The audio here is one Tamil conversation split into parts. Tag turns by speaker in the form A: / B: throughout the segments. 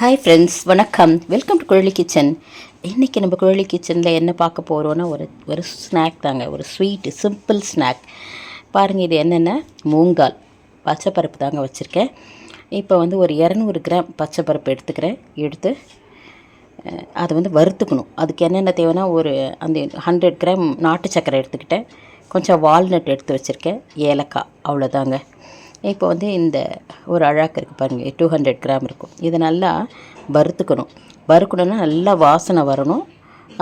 A: ஹாய் ஃப்ரெண்ட்ஸ் வணக்கம். வெல்கம் டு குழலி கிச்சன் இன்றைக்கி நம்ம குழலி கிச்சனில் என்ன பார்க்க போகிறோன்னா ஒரு ஒரு ஸ்நாக் தாங்க. ஒரு ஸ்வீட்டு சிம்பிள் ஸ்நாக் பாருங்கள் இது என்னென்ன? மூங்கால். பச்சைப்பருப்பு தாங்க வச்சுருக்கேன். இப்போ வந்து ஒரு இரநூறு கிராம் பச்சைப்பருப்பு எடுத்துக்கிறேன். எடுத்து அதை வந்து வறுத்துக்கணும். அதுக்கு என்னென்ன தேவைன்னா ஒரு அந்த ஹண்ட்ரட் கிராம் நாட்டு சக்கரை எடுத்துக்கிட்டேன். கொஞ்சம் வால்நட் எடுத்து வச்சுருக்கேன். ஏலக்காய் அவ்வளோதாங்க இப்போ வந்து இந்த ஒரு அழாக்கு இருக்குது பாருங்கள் டூ ஹண்ட்ரட் கிராம் இருக்கும். இதை நல்லா வறுத்துக்கணும். வறுக்கணுன்னா நல்லா வாசனை வரணும்.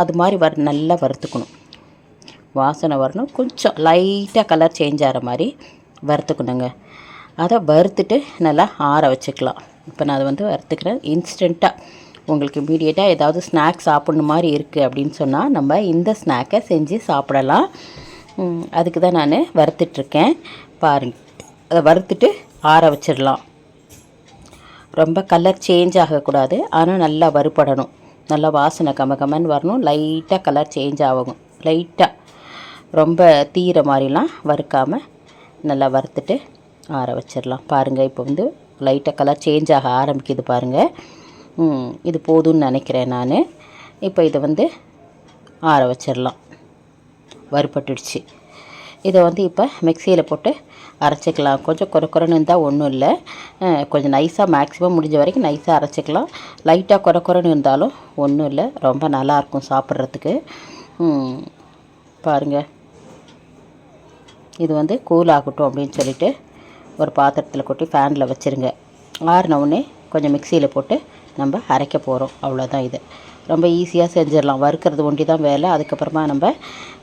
A: அது மாதிரி வர நல்லா வறுத்துக்கணும். வாசனை வரணும். கொஞ்சம் லைட்டாக கலர் சேஞ்ச் ஆகிற மாதிரி வறுத்துக்கணுங்க. அதை வறுத்துட்டு நல்லா ஆற வச்சுக்கலாம். இப்போ நான் அதை வந்து வறுத்துக்கிறேன். இன்ஸ்டண்ட்டாக உங்களுக்கு இமீடியட்டாக ஏதாவது ஸ்நாக்ஸ் சாப்பிட்ணு மாதிரி இருக்குது அப்படின்னு சொன்னால் நம்ம இந்த ஸ்நாக்கை செஞ்சு சாப்பிடலாம். அதுக்கு தான் நான் வறுத்துட்ருக்கேன் பாருங்கள் அதை வறுத்துட்டு ஆற வச்சிடலாம். ரொம்ப கலர் சேஞ்ச் ஆகக்கூடாது. ஆனால் நல்லா வறுபடணும். நல்லா வாசனை கம கமன்னு வரணும். லைட்டாக கலர் சேஞ்ச் ஆகும் லைட்டாக ரொம்ப தீர மாதிரிலாம் வறுக்காமல் நல்லா வறுத்துட்டு ஆற வச்சிடலாம். பாருங்கள் இப்போ வந்து லைட்டாக கலர் சேஞ்ச் ஆக ஆரம்பிக்குது பாருங்கள் இது போதும்னு நினைக்கிறேன் நான். இப்போ இதை வந்து ஆற வச்சிடலாம். வறுபட்டுடுச்சு. இதை வந்து இப்போ மிக்சியில் போட்டு அரைச்சிக்கலாம். கொஞ்சம் குறை குறைன்னு இருந்தால் ஒன்றும் இல்லை. கொஞ்சம் நைஸாக மேக்ஸிமம் முடிஞ்ச வரைக்கும் நைஸாக அரைச்சிக்கலாம். லைட்டாக குறை குறைன்னு இருந்தாலும் ஒன்றும் இல்லை. ரொம்ப நல்லாயிருக்கும் சாப்பிட்றதுக்கு. பாருங்கள் இது வந்து கூல் ஆகட்டும் அப்படின்னு சொல்லிட்டு ஒரு பாத்திரத்தில் கொட்டி ஃபேனில் வச்சுருங்க. ஆறின உடனே கொஞ்சம் மிக்சியில் போட்டு நம்ம அரைக்க போகிறோம் அவ்வளோதான் இது. ரொம்ப ஈஸியாக செஞ்சிடலாம். வறுக்கிறது ஒண்டி தான் வேலை. அதுக்கப்புறமா நம்ம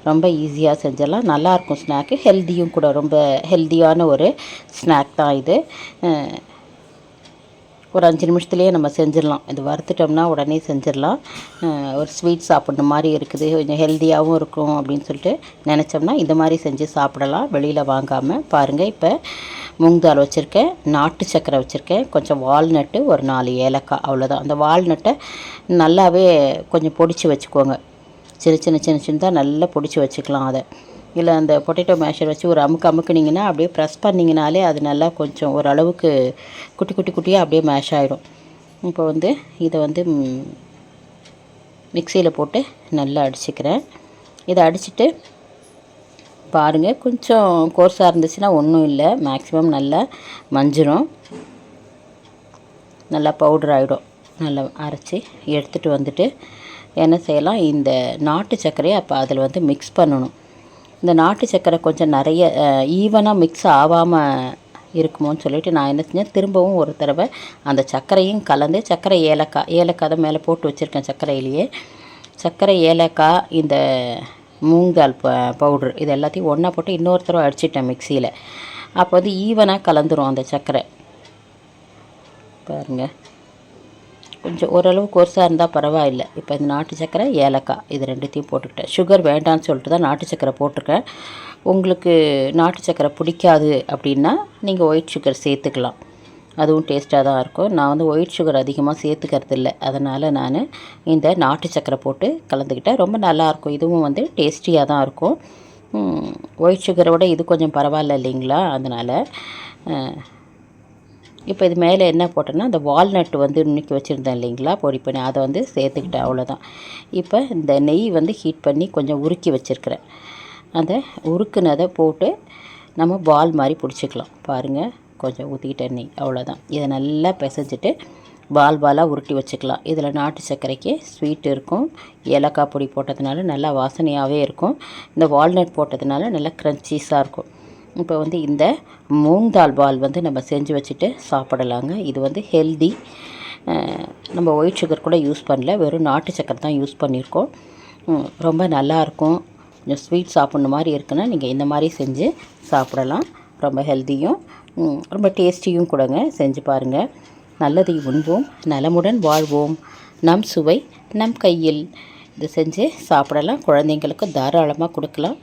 A: ரொம்ப ஈஸியாக செஞ்சிடலாம். நல்லாயிருக்கும் ஸ்நாக்கு ஹெல்த்தியும் கூட ரொம்ப ஹெல்த்தியான ஒரு ஸ்நாக் தான் இது. ஒரு அஞ்சு நிமிஷத்துலேயே நம்ம செஞ்சிடலாம். இது வறுத்துட்டோம்னா உடனே செஞ்சிடலாம். ஒரு ஸ்வீட் சாப்பிட்ற மாதிரி இருக்குது. கொஞ்சம் ஹெல்த்தியாகவும் இருக்கும் அப்படின்னு சொல்லிட்டு நினச்சோம்னா இந்த மாதிரி செஞ்சு சாப்பிடலாம். வெளியில் வாங்காமல் பாருங்கள் இப்போ மூங் தால் வச்சுருக்கேன் நாட்டு சக்கரை வச்சுருக்கேன். கொஞ்சம் வால்நட்டு ஒரு நாலு ஏலக்காய் அவ்வளோதான் அந்த வால்நட்டை நல்லாவே கொஞ்சம் பொடிச்சு வச்சுக்கோங்க. சின்ன சின்ன சின்ன சின்னதாக நல்லா பொடிச்சு வச்சுக்கலாம் அதை. இல்லை அந்த பொட்டேட்டோ மேஷர் வச்சு ஒரு அமுக்கு அமுக்குனிங்கன்னா அப்படியே ப்ரெஸ் பண்ணிங்கனாலே அது நல்லா கொஞ்சம் ஓரளவுக்கு குட்டி குட்டி குட்டியாக அப்படியே மேஷ் ஆகிடும் இப்போ வந்து இதை வந்து மிக்சியில் போட்டு நல்லா அடிச்சுக்கிறேன். இதை அடிச்சிட்டு பாருங்கள் கொஞ்சம் கோர்ஸாக இருந்துச்சுன்னா ஒன்றும் இல்லை. மேக்ஸிமம் நல்லா மஞ்சிரும். நல்லா பவுடர் ஆகிடும் நல்லா அரைச்சி எடுத்துகிட்டு வந்துட்டு என்ன செய்யலாம் இந்த நாட்டு சர்க்கரையை அப்போ அதில் வந்து மிக்ஸ் பண்ணணும். இந்த நாட்டு சர்க்கரை கொஞ்சம் நிறைய ஈவனாக மிக்ஸ் ஆகாமல் இருக்குமோன்னு சொல்லிட்டு நான் என்ன செஞ்சேன் திரும்பவும் ஒரு தடவை அந்த சர்க்கரையும் கலந்து சர்க்கரை ஏலக்காய் ஏலக்காய் தான் மேலே போட்டு வச்சுருக்கேன் சர்க்கரையிலேயே சர்க்கரை ஏலக்காய் இந்த மூங்கால் ப பவுட்ரு இது எல்லாத்தையும் ஒன்றா போட்டு இன்னொரு தடவை அடிச்சிட்டேன் மிக்சியில். அப்போ வந்து ஈவனாக கலந்துரும் அந்த சர்க்கரை பாருங்கள் கொஞ்சம் ஓரளவு கோர்ஸாக இருந்தால் பரவாயில்ல. இப்போ இந்த நாட்டு சக்கரை ஏலக்காய் இது ரெண்டுத்தையும் போட்டுக்கிட்டேன். சுகர் வேண்டாம்னு சொல்லிட்டு தான் நாட்டு சக்கரை போட்டிருக்கேன். உங்களுக்கு நாட்டு சக்கரை பிடிக்காது அப்படின்னா நீங்கள் ஒயிட் சுகர் சேர்த்துக்கலாம். அதுவும் டேஸ்ட்டாக தான் இருக்கும். நான் வந்து ஒயிட் சுகர் அதிகமாக சேர்த்துக்கிறது இல்லை. அதனால் நான் இந்த நாட்டு சக்கரை போட்டு கலந்துக்கிட்டேன். ரொம்ப நல்லாயிருக்கும் இதுவும் வந்து டேஸ்டியாக தான் இருக்கும். ஒயிட் சுகரை விட இது கொஞ்சம் பரவாயில்ல இல்லைங்களா? அதனால் இப்போ இது மேலே என்ன போட்டேன்னா அந்த வால்நட் வந்து இன்னைக்கு வச்சுருந்தேன் இல்லைங்களா? பொடி பண்ணி அதை வந்து சேர்த்துக்கிட்டேன் அவ்வளோதான். இப்போ இந்த நெய் வந்து ஹீட் பண்ணி கொஞ்சம் உருக்கி வச்சுருக்கிறேன். அந்த உருக்குனதை போட்டு நம்ம பால் மாதிரி பிடிச்சிக்கலாம். பாருங்கள் கொஞ்சம் ஊற்றிக்கிட்டேன் நெய் அவ்வளோதான். இதை நல்லா பிசைஞ்சிட்டு பால் பாலாக உருட்டி வச்சுக்கலாம். இதில் நாட்டு சர்க்கரைக்கு ஸ்வீட் இருக்கும். ஏலக்காய் பொடி போட்டதுனால நல்லா வாசனையாகவே இருக்கும். இந்த வால்நட் போட்டதுனால நல்லா க்ரன்ச்சீஸாக இருக்கும். இப்போ வந்து இந்த மூங் தால் பால் வந்து நம்ம செஞ்சு வச்சுட்டு சாப்பிடலாங்க. இது வந்து ஹெல்தி. நம்ம ஒயிட் சுகர் கூட யூஸ் பண்ணல. வெறும் நாட்டு சக்கரை தான் யூஸ் பண்ணியிருக்கோம். ரொம்ப நல்லாயிருக்கும் கொஞ்சம் ஸ்வீட் சாப்பிட்ணு மாதிரி இருக்குன்னா நீங்கள் இந்த மாதிரி செஞ்சு சாப்பிடலாம். ரொம்ப ஹெல்த்தியும் ரொம்ப டேஸ்டியும் கூடங்க. செஞ்சு பாருங்கள் நல்லதை உண்போம். நலமுடன் வாழ்வோம். நம் சுவை நம் கையில். இது செஞ்சு சாப்பிடலாம். குழந்தைங்களுக்கு தாராளமாக கொடுக்கலாம்.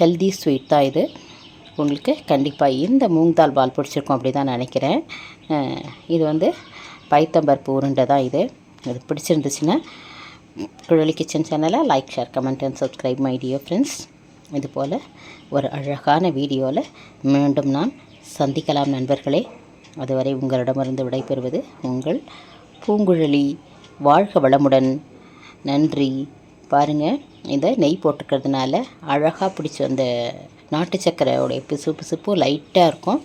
A: ஹெல்தி ஸ்வீட் தான் இது. உங்களுக்கு கண்டிப்பாக இந்த மூங் தால் பால் பிடிச்சிருக்கும் அப்படி தான் நினைக்கிறேன் இது வந்து பைத்தம்பருப்பு உருண்டை தான் இது. இது பிடிச்சிருந்துச்சுன்னா குழலி கிச்சன் சேனலை like share comment and subscribe my dear friends. இது போல் ஒரு அழகான வீடியோவில் மீண்டும் நான் சந்திக்கலாம் நண்பர்களே. அதுவரை உங்களிடமிருந்து விடைபெறுவது உங்கள் பூங்குழலி. வாழ்க வளமுடன். நன்றி. பாருங்கள் இந்த நெய் போட்டுக்கிறதுனால அழகாக பிடிச்சி அந்த நாட்டு சர்க்கரையோடைய பிசு பிசுப்பு லைட்டாக இருக்கும்.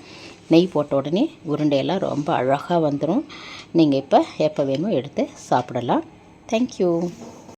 A: நெய் போட்ட உடனே உருண்டையெல்லாம் ரொம்ப அழகாக வந்துடும் நீங்கள் இப்போ எப்போ வேணுமோ எடுத்து சாப்பிடலாம். தேங்க்யூ